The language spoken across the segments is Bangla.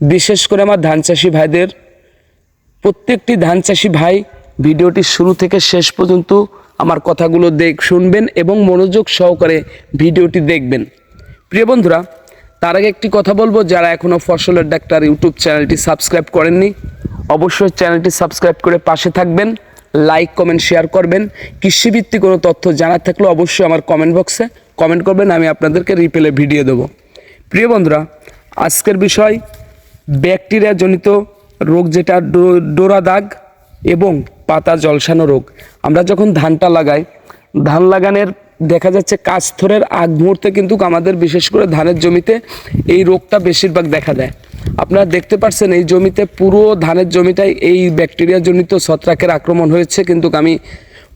বিশেষ করে আমার ধান চাষি ভাইদের, প্রত্যেকটি ধান চাষি ভাই ভিডিওটি শুরু থেকে শেষ পর্যন্ত আমার কথাগুলো দেখ, শুনবেন এবং মনোযোগ সহকারে ভিডিওটি দেখবেন। প্রিয় বন্ধুরা, তার আগে একটি কথা বলব, যারা এখনও ফসলের ডাক্তার ইউটিউব চ্যানেলটি সাবস্ক্রাইব করেননি, অবশ্যই চ্যানেলটি সাবস্ক্রাইব করে পাশে থাকবেন, লাইক, কমেন্ট, শেয়ার করবেন। কৃষিভিত্তিক কোনো তথ্য জানার থাকলে অবশ্যই আমার কমেন্ট বক্সে কমেন্ট করবেন, আমি আপনাদেরকে রিপেলে ভিডিও দেবো। প্রিয় বন্ধুরা, আজকের বিষয় ব্যাকটেরিয়া জনিত রোগ যেটা ডোরা দাগ এবং পাতা জলসানো রোগ। আমরা যখন ধানটা লাগাই, ধান লাগানোর দেখা যাচ্ছে কাস্থরের আগ মুহূর্তে কিন্তু আমাদের বিশেষ করে ধানের জমিতে এই রোগটা বেশিরভাগ দেখা দেয়। আপনারা দেখতে পাচ্ছেন এই জমিতে পুরো ধানের জমিটাই এই ব্যাকটেরিয়া জনিত ছত্রাকের আক্রমণ হয়েছে, কিন্তু আমি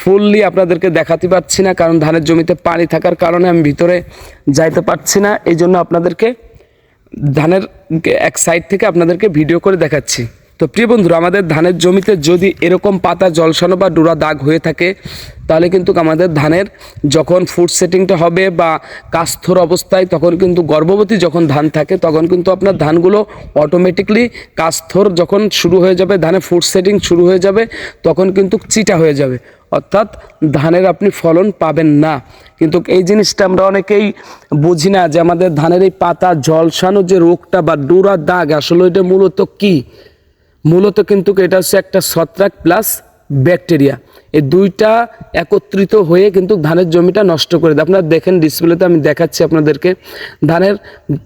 ফুললি আপনাদেরকে দেখাতে পারছি না, কারণ ধানের জমিতে পানি থাকার কারণে আমি ভিতরে যাইতে পারছি না, এই জন্য আপনাদেরকে ধানের এক সাইড থেকে আপনাদেরকে ভিডিও করে দেখাচ্ছি। তো প্রিয় বন্ধুরা, আমাদের ধানের জমিতে যদি এরকম পাতা, জলসানো বা ডোরা দাগ হয়ে থাকে, তাহলে কিন্তু আমাদের ধানের যখন ফুড সেটিংটা হবে বা কাস্থর অবস্থায় তখন কিন্তু গর্ভবতী যখন ধান থাকে, তখন কিন্তু আপনার ধানগুলো অটোমেটিকলি কাস্থর যখন শুরু হয়ে যাবে, ধানে ফুড সেটিং শুরু হয়ে যাবে, তখন কিন্তু চিটা হয়ে যাবে। অর্থাৎ ধানের আপনি ফলন পাবেন না। কিন্তু এই জিনিসটা আমরা অনেকেই বুঝি না যে আমাদের ধানের এই পাতা, জলসানো যে রোগটা বা ডোরা দাগ, আসলে এটা মূলত কি? মূলত কিন্তু এটা হচ্ছে একটা ছত্রাক প্লাস ব্যাকটেরিয়া এই দুইটা একত্রিত হয়ে কিন্তু ধানের জমিটা নষ্ট করে দেয়। আপনারা দেখেন ডিসপ্লেতে আমি দেখাচ্ছি আপনাদেরকে। ধানের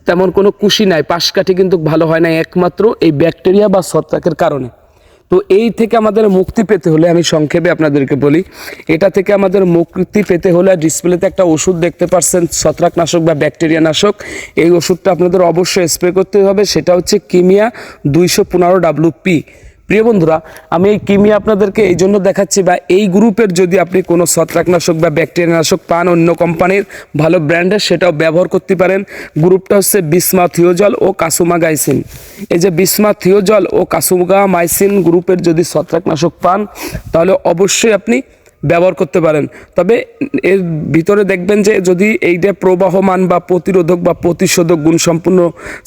তেমন কোনো কুশি নাই পাশকাঠি কিন্তু ভালো হয় না একমাত্র এই ব্যাকটেরিয়া বা ছত্রাকের কারণে। তো এই থেকে আমাদের মুক্তি পেতে হলে আমি সংক্ষেপে আপনাদেরকে বলি, এটা থেকে আমাদের মুক্তি পেতে হলে ডিসপ্লেতে একটা ওষুধ দেখতে পারছেন, ছত্রাকনাশক বা ব্যাকটেরিয়া নাশক এই ওষুধটা আপনাদের অবশ্যই স্প্রে করতে হবে, সেটা হচ্ছে কিমিয়া দুইশো পনেরো ডাব্লু পি প্রিয় বন্ধুরা, আমি এই কিমিয়া আপনাদেরকে এই জন্য দেখাচ্ছি বা এই গ্রুপের যদি আপনি কোনো ছত্রাকনাশক বা ব্যাকটেরিয়া নাশক পান অন্য কোম্পানির ভালো ব্র্যান্ডের, সেটাও ব্যবহার করতে পারেন। গ্রুপটা হচ্ছে বিসমা থিওজল ও কাসুমা গাইসিন এই যে বিসমা থিওজল ও কাসুমা মাইসিন গ্রুপের যদি ছত্রাকনাশক পান, তাহলে অবশ্যই আপনি ব্যবহার করতে পারেন। তবে এর ভিতরে দেখবেন যে যদি এইটা প্রবাহমান বা প্রতিরোধক বা প্রতিশোধক গুণসম্পন্ন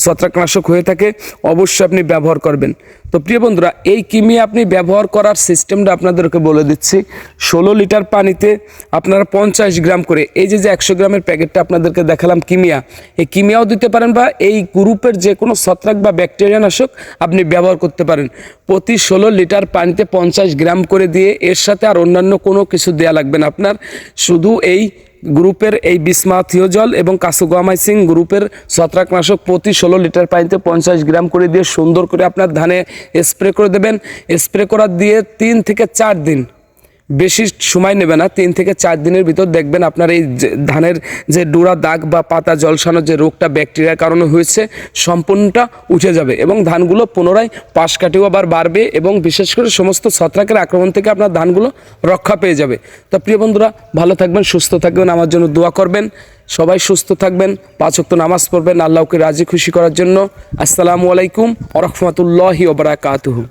ছত্রাকনাশক হয়ে থাকে, অবশ্যই আপনি ব্যবহার করবেন। তো প্রিয় বন্ধুরা, এই কিমি আপনি ব্যবহার করার সিস্টেমটা আপনাদেরকে বলে দিচ্ছি। ষোলো লিটার পানিতে আপনারা পঞ্চাশ গ্রাম করে, এই যে যে একশো গ্রামের প্যাকেটটা আপনাদেরকে দেখালাম কিমিয়া, এই কিমিয়াও দিতে পারেন বা এই গ্রুপের যে কোনো ছত্রাক বা ব্যাকটেরিয়া নাশক আপনি ব্যবহার করতে পারেন। প্রতি ষোলো লিটার পানিতে পঞ্চাশ গ্রাম করে দিয়ে এর সাথে আর অন্যান্য কোনো কিছু দেয়া লাগবে না। আপনার শুধু এই গ্রুপের এই বিসমা থিওজল এবং কাসুগামাইসিং গ্রুপের ছত্রাকনাশক প্রতি ষোলো লিটার পানিতে পঞ্চাশ গ্রাম করে দিয়ে সুন্দর করে আপনার ধানে স্প্রে করে দেবেন। স্প্রে করার দিয়ে তিন থেকে চার দিন বেশি সময় নেবে না, তিন থেকে চার দিনের ভিতর দেখবেন আপনার এই ধানের যে ডোরা দাগ বা পাতা জলসানোর যে রোগটা ব্যাকটেরিয়ার কারণে হয়েছে, সম্পূর্ণটা উঠে যাবে এবং ধানগুলো পুনরায় পাশ কাটিও আবার বাড়বে এবং বিশেষ করে সমস্ত ছত্রাকের আক্রমণ থেকে আপনার ধানগুলো রক্ষা পেয়ে যাবে। তো প্রিয় বন্ধুরা, ভালো থাকবেন, সুস্থ থাকবেন, আমার জন্য দোয়া করবেন। সবাই সুস্থ থাকবেন, পাঁচ ওয়াক্ত নামাজ পড়বেন, আল্লাহকে রাজি খুশি করার জন্য। আসসালামু আলাইকুম ওরহমতুল্লাহি ওবরাকাতুহু